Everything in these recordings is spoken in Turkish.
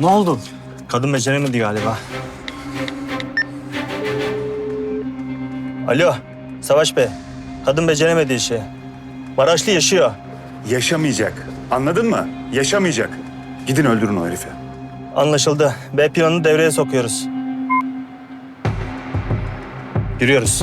Ne oldu? Kadın beceremedi galiba. Alo, Savaş Bey. Kadın beceremedi işi. Maraşlı yaşıyor. Yaşamayacak. Anladın mı? Yaşamayacak. Gidin öldürün o herifi. Anlaşıldı. B planını devreye sokuyoruz. Yürüyoruz.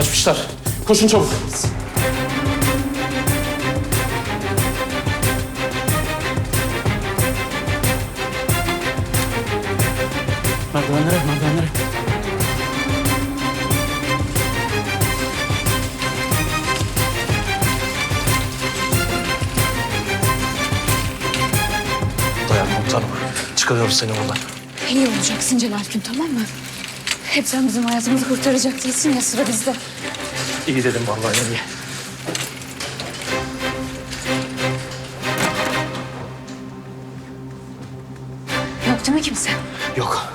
Kaçmışlar. Koşun çabuk. Merdivenlere, merdivenlere. Dayan komutanım. Çıkarıyoruz seni buradan. İyi olacaksın Celal Gün tamam mı? Hep sen bizim hayatımızı kurtaracak değilsin ya sıra bizde. İyi dedim vallahi iyi. Yok değil mi kimse? Yok.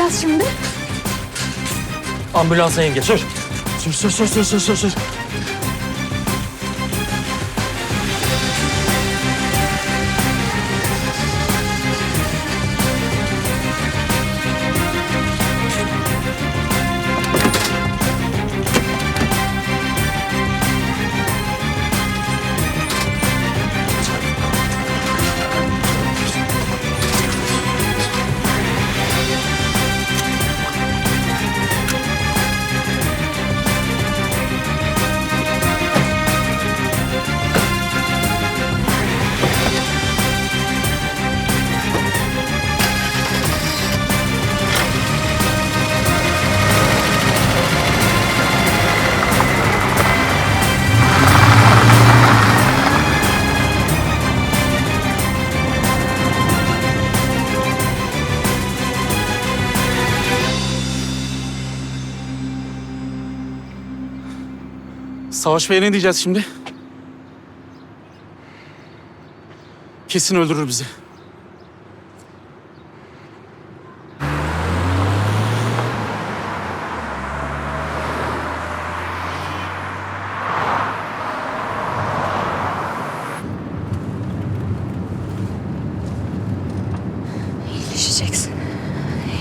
Yapacağız şimdi? Ambulansa yenge sür. Sür sür sür sür sür sür. Savaş Bey'e ne diyeceğiz şimdi? Kesin öldürür bizi. İyileşeceksin.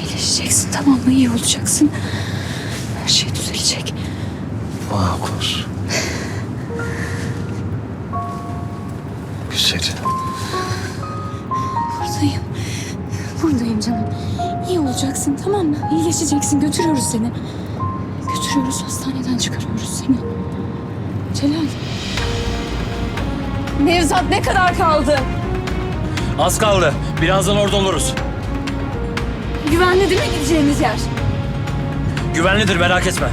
İyileşeceksin tamam mı? İyi olacaksın. Her şey düzelecek. Makur. Güzel. Buradayım. Buradayım canım. İyi olacaksın tamam mı? İyileşeceksin. Götürüyoruz seni. Götürüyoruz hastaneden çıkarıyoruz seni. Celal. Nevzat ne kadar kaldı? Az kaldı. Birazdan orada oluruz. Güvenli değil mi gideceğimiz yer? Güvenlidir merak etme.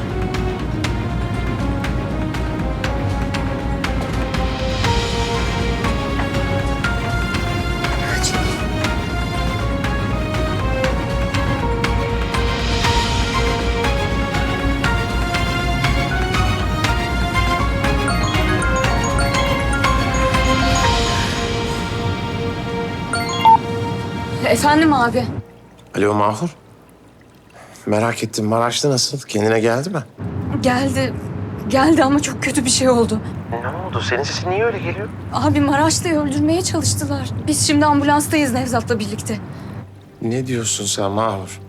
Efendim abi. Alo Mahur. Merak ettim Maraşlı nasıl? Kendine geldi mi? Geldi. Geldi ama çok kötü bir şey oldu. Ne oldu? Senin sesin niye öyle geliyor? Abi Maraşlı'yı öldürmeye çalıştılar. Biz şimdi ambulanstayız Nevzat'la birlikte. Ne diyorsun sen Mahur?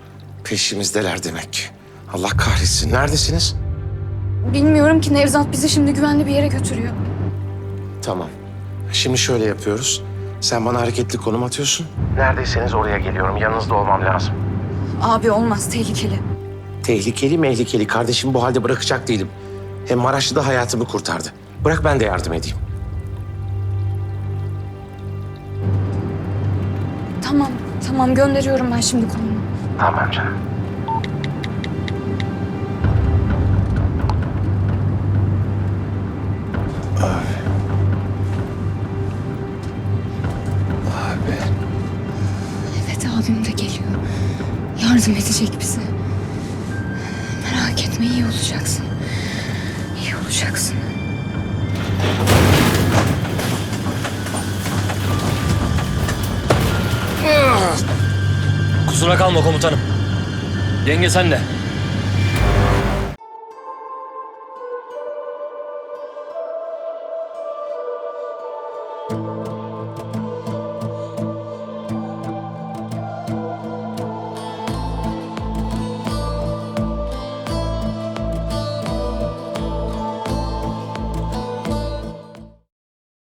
Peşimizdeler demek ki. Allah kahretsin. Neredesiniz? Bilmiyorum ki Nevzat bizi şimdi güvenli bir yere götürüyor. Tamam. Şimdi şöyle yapıyoruz. Sen bana hareketli konum atıyorsun. Neredeyseniz oraya geliyorum. Yanınızda olmam lazım. Abi olmaz tehlikeli. Tehlikeli mehlikeli. Kardeşimi bu halde bırakacak değilim. Hem Maraşlı da hayatımı kurtardı. Bırak ben de yardım edeyim. Tamam tamam gönderiyorum ben şimdi konumu. Tamam canım. Yardım edecek bize. Merak etme iyi olacaksın. İyi olacaksın. Kusura kalma komutanım. Yenge sen de.